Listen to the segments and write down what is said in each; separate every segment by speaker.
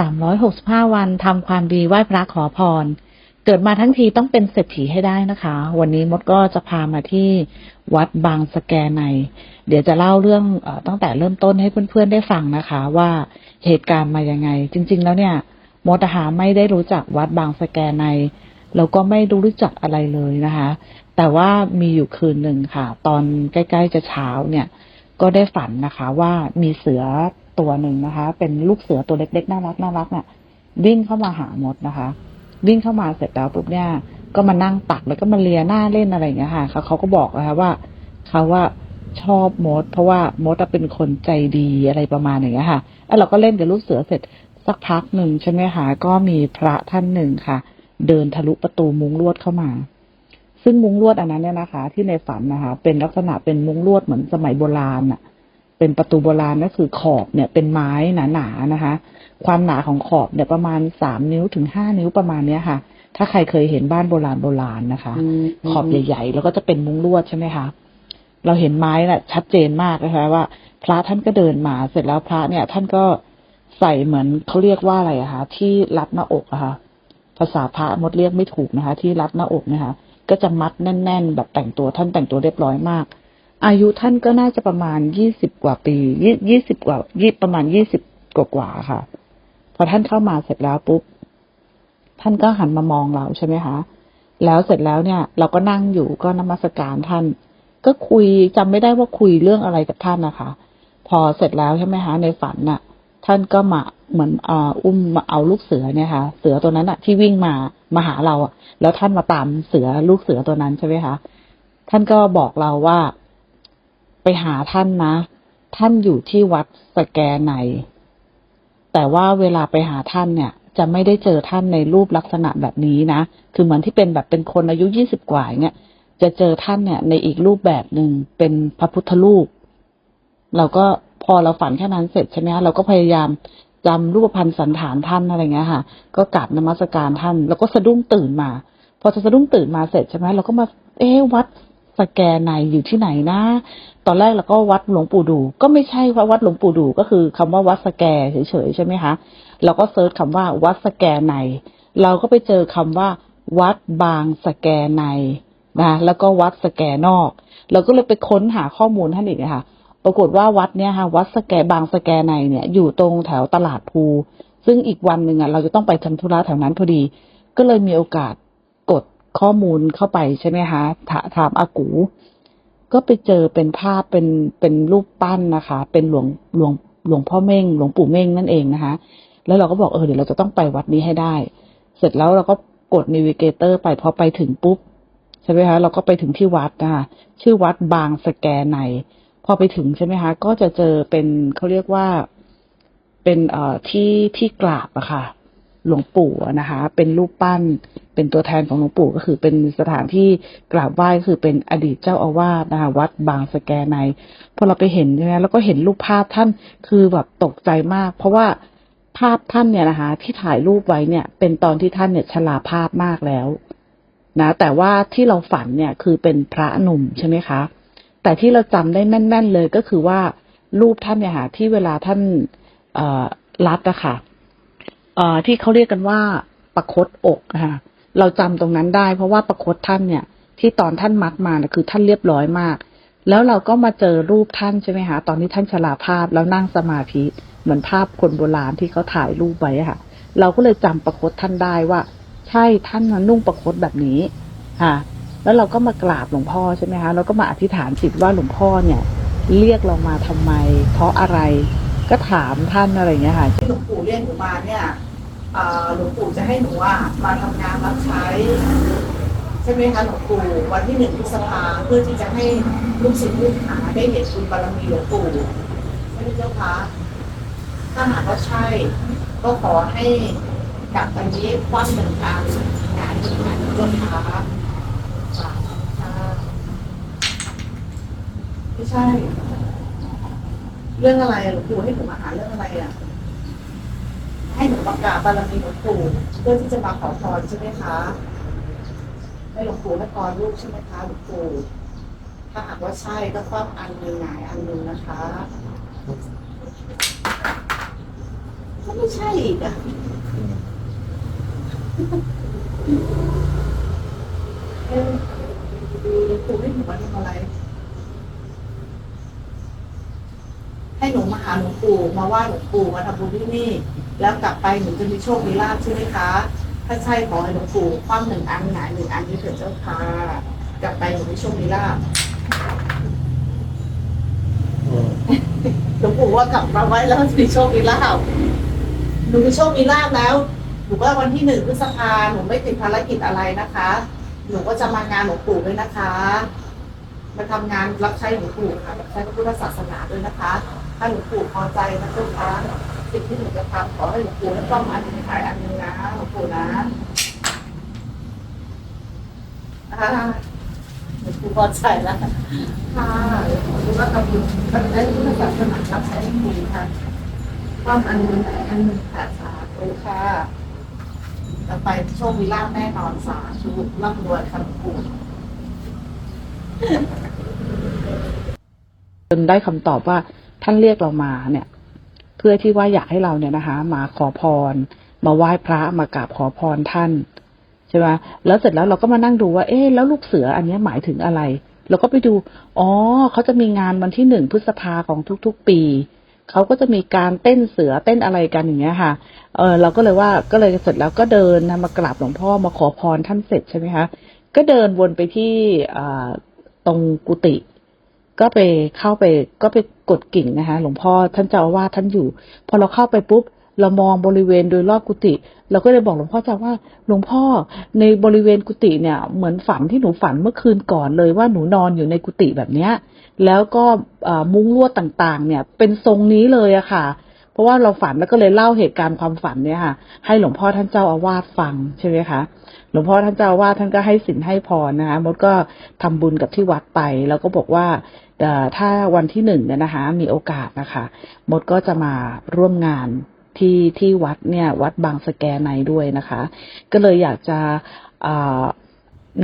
Speaker 1: 365 วันทำความดีไหว้พระขอพร เกิดมาทั้งทีต้องเป็นเศรษฐีให้ได้นะคะ วันนี้มดก็จะพามาที่วัดบางสแกใน เดี๋ยวจะเล่าเรื่องอตั้งแต่เริ่มต้นให้เพื่อนๆได้ฟังนะคะ ว่าเหตุการณ์มายังไง จริง ๆ แล้วเนี่ย มดหาไม่ได้รู้จักวัดบางสแกในแล้วก็ไม่รู้จักอะไรเลยนะคะ แต่ว่ามีอยู่คืนหนึ่งค่ะ ตอนใกล้ ๆ จะเช้าเนี่ย ก็ได้ฝันนะคะ ว่ามีเสือ ตัวหนึ่งนะคะ เป็นลูกเสือตัวเล็กๆน่ารักน่ารักเนี่ยวิ่งเข้ามาหามดนะคะ วิ่งเข้ามาเสร็จแล้วปุ๊บเนี่ยก็มานั่งตักแล้วก็มาเลียหน้าเล่นอะไรอย่างเงี้ยค่ะเขาเขาก็บอกนะคะว่าเขาว่าชอบมด เพราะว่ามดเป็นคนใจดีอะไรประมาณอย่างเงี้ยค่ะแล้วเราก็เล่นกับลูกเสือเสร็จสักพักหนึ่งใช่ไหมคะก็มีพระท่านหนึ่งค่ะ เดินทะลุประตูมุ้งลวดเข้ามา ซึ่งมุ้งลวดอันนั้นเนี่ยนะคะ ที่ในฝันนะคะ เป็นลักษณะเป็นมุ้งลวดเหมือนสมัยโบราณอะ เป็นประตูโบราณก็คือขอบเนี่ยเป็นไม้หนาๆนะคะ ความหนาของขอบเนี่ยประมาณสามนิ้วถึงห้านิ้วประมาณเนี้ยค่ะ ถ้าใครเคยเห็นบ้านโบราณโบราณนะคะ ขอบใหญ่ๆแล้วก็จะเป็นมุ้งลวดใช่ไหมคะเราเห็นไม้น่ะ ชัดเจนมากนะคะว่า พระท่านก็เดินมาเสร็จแล้วพระเนี่ย ท่านก็ใส่เหมือนเขาเรียกว่าอะไรอะคะที่รัดหน้าอกอะคะภาษาพระมดเรียกไม่ถูกนะคะ ที่รัดหน้าอกนะคะ ก็จะมัดแน่น ๆ แบบแต่งตัวท่านแต่งตัวเรียบร้อยมาก อายุท่านก็น่าจะประมาณยี่สิบกว่าปียี่ยี่สิบกว่ายี่ประมาณยี่สิบกว่ากว่าค่ะ พอท่านเข้ามาเสร็จแล้วปุ๊บท่านก็หันมามองเราใช่ไหมคะแล้วเสร็จแล้วเนี่ย เราก็นั่งอยู่ก็นมัสการท่าน ก็คุยจำไม่ได้ว่าคุยเรื่องอะไรกับท่านนะคะ พอเสร็จแล้วใช่ไหมคะในฝันน่ะ ท่านก็มาเหมือนอ่าอุ้มมาเอาลูกเสือเนี่ยค่ะ เสือตัวนั้นอะที่วิ่งมามาหาเราอะแล้วท่านมาตามเสือลูกเสือตัวนั้นใช่ไหมคะท่านก็บอกเราว่า ไปหาท่านนะ ท่านอยู่ที่วัดสแกใน แต่ว่าเวลาไปหาท่านเนี่ย จะไม่ได้เจอท่านในรูปลักษณะแบบนี้นะ คือเหมือนที่เป็นแบบเป็นคนอายุยี่สิบกว่าเนี่ย จะเจอท่านเนี่ย ในอีกรูปแบบหนึ่งเป็นพระพุทธรูป เราก็พอเราฝันแค่นั้นเสร็จใช่ไหมเราก็พยายามจำรูปพันธ์สันฐานท่านอะไรเงี้ยค่ะ ก็กราบนมัสการท่าน แล้วก็สะดุ้งตื่นมา พอจะสะดุ้งตื่นมาเสร็จใช่ไหมเราก็มา เอ๊วัด สแกในอยู่ที่ไหนนะ ตอนแรกเราก็วัดหลวงปู่ดู ก็ไม่ใช่ว่าวัดหลวงปู่ดูก็คือคำว่าวัดสแกเฉยๆใช่ไหมคะเราก็เซิร์ชคำว่าวัดสแกใน เราก็ไปเจอคำว่า วัดบางสแกในนะแล้วก็วัดสแกนอก เราก็เลยไปค้นหาข้อมูลท่านอีกนะคะปรากฏว่าวัดเนี่ยค่ะวัดสแกบางสแกในเนี่ย อยู่ตรงแถวตลาดภูซึ่งอีกวันหนึ่งอะเราจะต้องไปทำธุระแถวนั้นพอดี ก็เลยมีโอกาส ข้อมูลเข้าไปใช่ไหมคะถาถามอากู ก็ไปเจอเป็นภาพเป็นเป็นรูปปั้นนะคะ เป็นหลวงหลวงหลวงพ่อเม่ง หลวงปู่เม่งนั่นเองนะคะ แล้วเราก็บอกเออเดี๋ยวเราจะต้องไปวัดนี้ให้ได้ เสร็จแล้วเราก็กดน a วิเกเตอร์ไปพอไปถึงปุ๊บใช่ไหมคะเราก็ไปถึงที่วัดนะคะชื่อวัดบางสแกใน พอไปถึงใช่ไหมคะก็จะเจอเป็นเขาเรียกว่าเป็นเอ่อที่ที่กราบอะค่ะ หลวงปู่นะคะ เป็นรูปปั้น เป็นตัวแทนของหลวงปู่ก็คือเป็นสถานที่กราบไหว้ก็คือเป็นอดีตเจ้าอาวาสนะคะวัดบางสแกในพอเราไปเห็นใช่ไหมแล้วก็เห็นรูปภาพท่านคือแบบตกใจมาก เพราะว่าภาพท่านเนี่ยนะคะที่ถ่ายรูปไว้เนี่ย เป็นตอนที่ท่านเนี่ยชราภาพมากแล้ว นะ แต่ว่าที่เราฝันเนี่ยคือเป็นพระหนุ่มใช่ไหมคะ แต่ที่เราจำได้แม่น ๆ เลยก็คือว่ารูปท่านเนี่ยค่ะที่เวลาท่านเอ่อรัดอะค่ะเอ่อที่เขาเรียกกันว่าประคตอกอะค่ะ เราจำตรงนั้นได้ เพราะว่าประคตท่านเนี่ย ที่ตอนท่านมัดมาเนี่ยคือท่านเรียบร้อยมาก แล้วเราก็มาเจอรูปท่านใช่ไหมคะตอนที่ท่านชราภาพแล้วนั่งสมาธิเหมือนภาพคนโบราณที่เขาถ่ายรูปไว้ค่ะ เราก็เลยจำประคตท่านได้ว่า ใช่ท่านนุ่งประคตแบบนี้ค่ะ แล้วเราก็มากราบหลวงพ่อใช่ไหมคะแล้วก็มาอธิษฐานจิตว่าหลวงพ่อเนี่ย เรียกเรามาทำไม เพราะอะไรก็ถามท่านอะไรอย่างเงี้ยค่ะ
Speaker 2: ที่หลวงปู่เรียกหนูมาเนี่ย หลวงปู่จะให้หนูอะมาทำงานรับใช้ ใช่ไหมคะหลวงปู่วันที่หนึ่งพฤษภาเพื่อที่จะให้ลูกศิษย์ลูกหาได้เห็นบุญบารมีหลวงปู่ใช่ไหมเจ้าคะถ้าหากว่าใช่ ก็ขอให้กลับอันนี้คว่ำหนึ่งครั้งานหนึ่งครั้งเจ้าคะสาธุค่ะไม่ใช่ เรื่องอะไรหลวงปู่ให้หนูมาหาเรื่องอะไรอะ ให้หนูประกาศบารมีหลวงปู่เพื่อที่จะมาขอพรใช่ไหมคะให้หลวงปู่นครลูกใช่ไหมคะหลวงปู่ถ้าหากว่าใช่ก็คว่ำอันหนึ่งหงายอันหนึ่งนะคะก็ไม่ใช่อีกอะเอ๊ะหลวงปู่ให้หนูมาทำอะไร ให้หนูมาหาหลวงปู่มาไหว้หลวงปู่มาทำบุญที่นี่ แล้วกลับไปหนูจะมีโชค มีลาภใช่ไหมคะ ถ้าใช่ขอให้หลวงปู่คว่ำหนึ่งอันหงายหนึ่งอันนี้เถิดเจ้าค่ะ กลับไปหนูมีโชค มีลาภหลวงปู่ว่ากลับมาไว้แล้วมีโชค มีลาภหนูมีโชค มีลาภแล้ว หนูว่าวันที่หนึ่งพฤษภาหนูไม่ติดภารกิจอะไรนะคะ หนูก็จะมางานหลวงปู่ด้วยนะคะมาทำงานรับใช้หลวงปู่ค่ะรับใช้พระพุทธศาสนาด้วยนะคะ ถ้าหลวงปู่พอใจนะเจ้าค่ะ สิ่งที่หนูจะทำขอให้หลวงปู่ให้ต้องอันหนึ่ขายอันนึงนะหลวงปู่นะอ่าหลวงปู่พอใจแล้วค่ะหลวงปู่ก็ทำบุญรับใช้พุทธศาสนารับใช้หลวงปู่ค่ะต้องอันนึงขายอันนึงค่ะสาธุค่ะต่อไปโชคมีลาแน่นอนสาธุร่ำรวยค่ะหลวงปู่
Speaker 1: จนได้คำตอบว่าท่านเรียกเรามาเนี่ย เพื่อที่ว่าอยากให้เราเนี่ยนะคะ มาขอพร มาไหว้พระมากราบขอพรท่านใช่ไหมแล้วเสร็จแล้วเราก็มานั่งดูว่า เอ๊ะแล้วลูกเสืออันนี้หมายถึงอะไรเราก็ไปดู อ๋อเขาจะมีงานวันที่หนึ่งพฤษภาของทุกๆ ปีเขาก็จะมีการเต้นเสือเต้นอะไรกันอย่างเงี้ยค่ะ เออเราก็เลยว่าก็เลยเสร็จแล้วก็เดินนะมากราบหลวงพ่อมาขอพรท่านเสร็จใช่ไหมคะ ก็เดินวนไปที่อ่าตรงกุฏิ ก็ไปเข้าไปก็ไปกดกิ่งนะคะ หลวงพ่อท่านเจ้าอาวาสท่านอยู่ พอเราเข้าไปปุ๊บเรามองบริเวณโดยรอบกุฏิเราก็เลยบอกหลวงพ่อเจ้าว่าหลวงพ่อในบริเวณกุฏิเนี่ย เหมือนฝันที่หนูฝันเมื่อคืนก่อนเลยว่าหนูนอนอยู่ในกุฏิแบบเนี้ย แล้วก็มุ้งลวดต่างๆ เนี่ย เป็นทรงนี้เลยอะค่ะ ราะว่าเราฝันแล้วก็เลยเล่าเหตุการณ์ความฝันเนี่ยค่ะ ให้หลวงพ่อท่านเจ้าอาวาสฟังใช่ไหมคะหลวงพ่อท่านเจ้าอาวาสท่านก็ให้สินให้พรนะคะมดก็ทำบุญกับที่วัดไป แล้วก็บอกว่าเอ่อถ้าวันที่หนึ่งเนี่ยนะคะ มีโอกาสนะคะมดก็จะมาร่วมงานที่ที่วัดเนี่ย วัดบางสะแกในด้วยนะคะ ก็เลยอยากจะ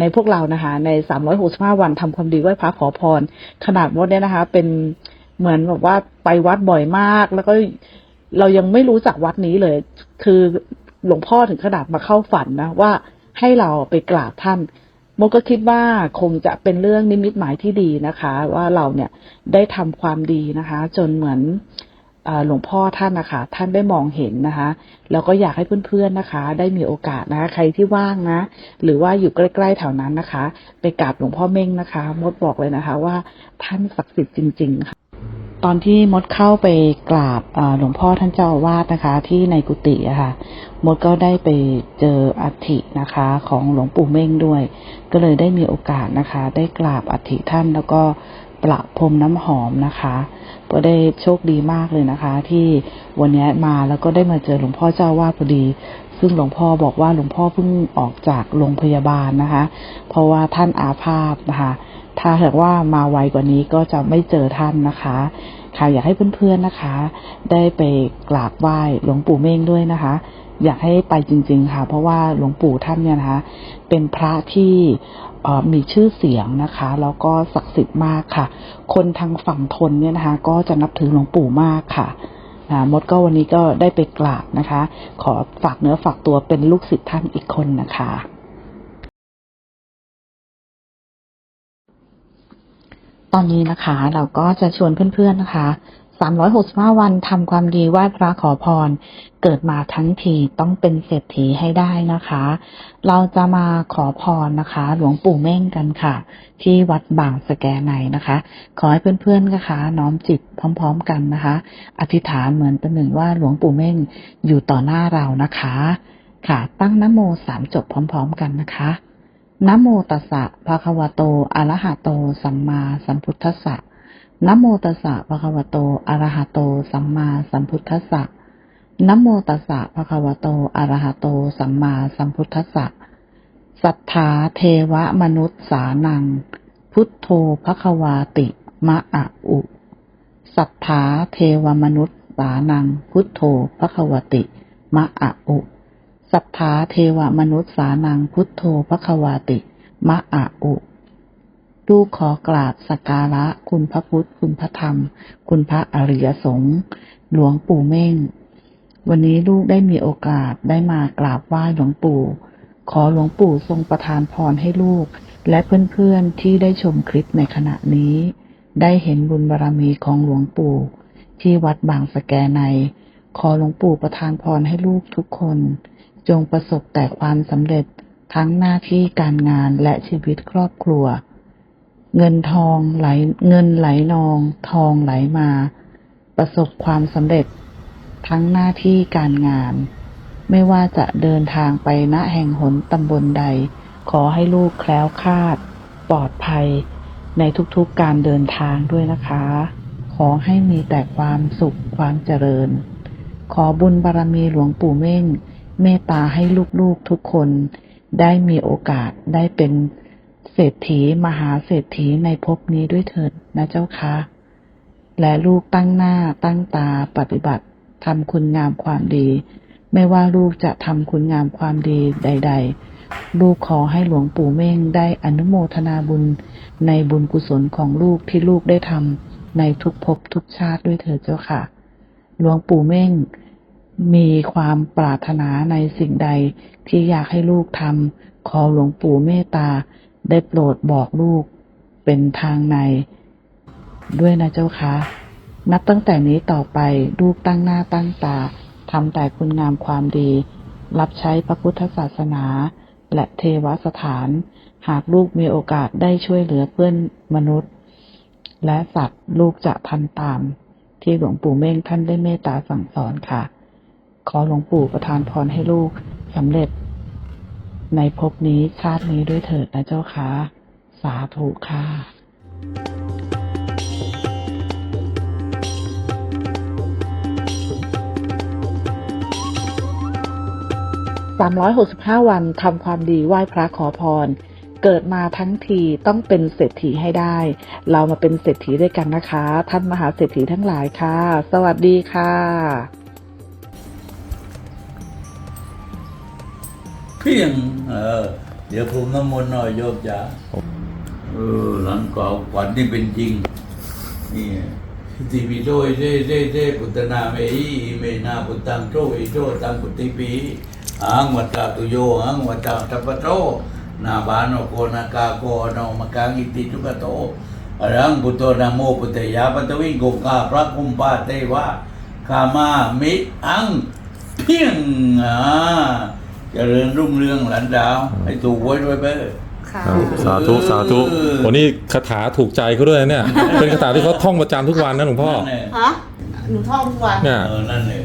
Speaker 1: ในพวกเรานะคะ ใน365วันทำความดีไหว้พระขอพร ขนาดมดเนี่ยนะคะ เป็นเหมือนแบบว่าไปวัดบ่อยมาก แล้วก็ เรายังไม่รู้จักวัดนี้เลย คือหลวงพ่อถึงขนาดมาเข้าฝันนะว่าให้เราไปกราบท่านมดก็คิดว่าคงจะเป็นเรื่องนิมิตหมายที่ดีนะคะ ว่าเราเนี่ยได้ทำความดีนะคะ จนเหมือนอหลวงพ่อท่านนะคะท่านได้มองเห็นนะคะแล้วก็อยากให้เพื่อนๆนะคะ ได้มีโอกาสนะคะ ใครที่ว่างนะ หรือว่าอยู่ใกล้ๆแถวนั้นนะคะ ไปกราบหลวงพ่อเม่งนะคะ มดบอกเลยนะคะ ว่าท่านศักดิ์สิทธิ์จริงๆค่ะ ตอนที่มดเข้าไปกราบหลวงพ่อท่านเจ้าอาวาสนะคะ ที่ในกุฏิอะค่ะ มดก็ได้ไปเจออัฐินะคะ ของหลวงปู่เม่งด้วย ก็เลยได้มีโอกาสนะคะ ได้กราบอัฐิท่านแล้วก็ประพรมน้ำหอมนะคะ ก็ได้โชคดีมากเลยนะคะ ที่วันนี้มาแล้วก็ได้มาเจอหลวงพ่อเจ้าอาวาสพอดี ซึ่งหลวงพ่อบอกว่าหลวงพ่อเพิ่งออกจากโรงพยาบาลนะคะ เพราะว่าท่านอาพาธนะคะ ถ้าหากว่ามาไวกว่านี้ก็จะไม่เจอท่านนะคะ ค่ะอยากให้เพื่อนๆนะคะ ได้ไปกราบไหว้หลวงปู่เม่งด้วยนะคะ อยากให้ไปจริง ๆ ค่ะ เพราะว่าหลวงปู่ท่านเนี่ยนะคะ เป็นพระที่มีชื่อเสียงนะคะ แล้วก็ศักดิ์สิทธิ์มากค่ะ คนทางฝั่งทนเนี่ยนะคะ ก็จะนับถือหลวงปู่มากค่ะนะมดก็วันนี้ก็ได้ไปกราบนะคะ ขอฝากเนื้อฝากตัวเป็นลูกศิษย์ท่านอีกคนนะคะ ตอนนี้นะคะ เราก็จะชวนเพื่อนๆนะคะ 365 วันทำความดีไหว้พระขอพร เกิดมาทั้งทีต้องเป็นเศรษฐีให้ได้นะคะ เราจะมาขอพรนะคะ หลวงปู่เม่งกันค่ะ ที่วัดบางสแกในนะคะ ขอให้เพื่อนๆนะคะ น้อมจิตพร้อม ๆ กันนะคะ อธิษฐานเหมือนประหนึ่งว่าหลวงปู่เม่งอยู่ต่อหน้าเรานะคะ ค่ะ ตั้งนโมสามจบพร้อม ๆ กันนะคะ นะโมตัสสะภะคะวะโต อะระหะโต สัมมาสัมพุทธัสสะนะโมตัสสะภะคะวะโต อะระหะโต สัมมาสัมพุทธัสสะนะโมตัสสะภะคะวะโต อะระหะโต สัมมาสัมพุทธัสสะ สัทธาเทวมนุษย์สานัง พุทโธภะคะวาติ มะอะอุ สัทธาเทวมนุษย์สานัง พุทโธภะคะวติ มะอะอุ สัทธาเทวมนุษย์สานังพุทโธพระควาติ มะอะอุลูกขอกราบสักการะ คุณพระพุทธ คุณพระธรรม คุณพระอริยสงฆ์หลวงปู่เม่ง วันนี้ลูกได้มีโอกาสได้มากราบไหว้หลวงปู่ ขอหลวงปู่ทรงประทานพรให้ลูก และเพื่อนๆที่ได้ชมคลิปในขณะนี้ ได้เห็นบุญบารรมีของหลวงปู่ ที่วัดบางสะแกใน ขอหลวงปู่ประทานพรให้ลูกทุกคน จงประสบแต่ความสำเร็จทั้งหน้าที่การงานและชีวิตครอบครัว เงินทองไหลเงินไหลนอง ทองไหลมา ประสบความสำเร็จ ทั้งหน้าที่การงาน ไม่ว่าจะเดินทางไปณแห่งหนตำบลใด ขอให้ลูกแคล้วคลาด ปลอดภัย ในทุกๆการเดินทางด้วยนะคะ ขอให้มีแต่ความสุขความเจริญ ขอบุญบารมีหลวงปู่เม่ง เมตตาให้ลูกๆทุกคนได้มีโอกาสได้เป็นเศรษฐีมหาเศรษฐีในภพนี้ด้วยเถิดนะเจ้าคะ และลูกตั้งหน้าตั้งตาปฏิบัติทำคุณงามความดี ไม่ว่าลูกจะทำคุณงามความดีใด ๆ ลูกขอให้หลวงปู่เม่งได้อนุโมทนาบุญในบุญกุศลของลูกที่ลูกได้ทำในทุกภพทุกชาติด้วยเถิดเจ้าค่ะ หลวงปู่เม่ง มีความปรารถนาในสิ่งใดที่อยากให้ลูกทำขอหลวงปู่เมตตาได้โปรดบอกลูกเป็นทางใน ด้วยนะเจ้าคะ นับตั้งแต่นี้ต่อไปลูกตั้งหน้าตั้งตาทำแต่คุณงามความดี รับใช้พระพุทธศาสนา และเทวสถาน หากลูกมีโอกาสได้ช่วยเหลือเพื่อนมนุษย์ และสัตว์ลูกจะทำตาม ที่หลวงปู่เม่งท่านได้เมตตาสั่งสอนค่ะ ขอหลวงปู่ประทานพรให้ลูกสำเร็จ ในภพนี้ชาตินี้ด้วยเถิดนะเจ้าค่ะ สาธุค่ะ365วันทำความดีไหว้พระขอพร เกิดมาทั้งทีต้องเป็นเศรษฐีให้ได้ เรามาเป็นเศรษฐีด้วยกันนะคะ ท่านมหาเศรษฐีทั้งหลายค่ะ สวัสดีค่ะ
Speaker 3: เพียงเออเดี๋ยวผมน้ำมนต์หน่อยโยมจ๋าเออหลังเก่าฝันนี่เป็นจริง นี่ติปิโตเจเจเจพุทธนาเมหิเมนาพุทธังโตอิโตตังพุทธิปีอังวัตตาตุโยอังวัตตาทัปปะโตนาบานโกนากาโกอนมะกังอิติทุกะโตอรังพุทโธนะโมพุทธยาปตวิงโกกาพระคุมปาเตวะคามามิอังเพียงอ่า เจริญรุ่งเรืองหลานดาว ให้ถูกไว้ด้วยเบ้อ
Speaker 2: ค่ะ
Speaker 4: ครับสาธุสาธุ
Speaker 3: เออ
Speaker 4: วันนี้คาถาถูกใจเขาด้วยนะเนี่ย เป็นคาถาที่เขาท่องประจำทุกวันนะหลวงพ่อ
Speaker 3: นั่นแหละ
Speaker 2: ฮะ หนูท่องทุกวัน
Speaker 4: เนี่ย
Speaker 3: เออนั่นแหละ